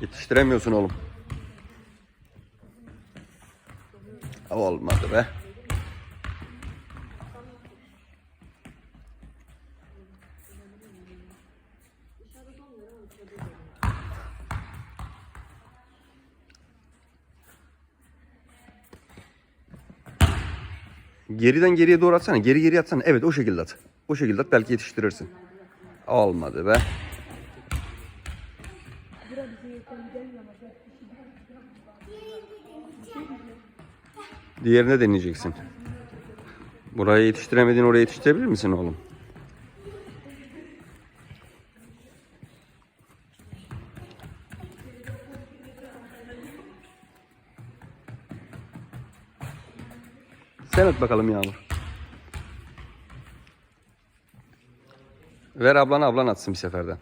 Yetiştiremiyorsun oğlum. Olmadı be. Geriden geriye doğru atsana. Geri geri atsana. Evet o şekilde at. O şekilde at belki yetiştirirsin. Olmadı be. Diğerine deneyeceksin. Buraya yetiştiremediğin oraya yetiştirebilir misin oğlum? Sen at bakalım Yağmur. Ver ablana ablan atsın bir seferden.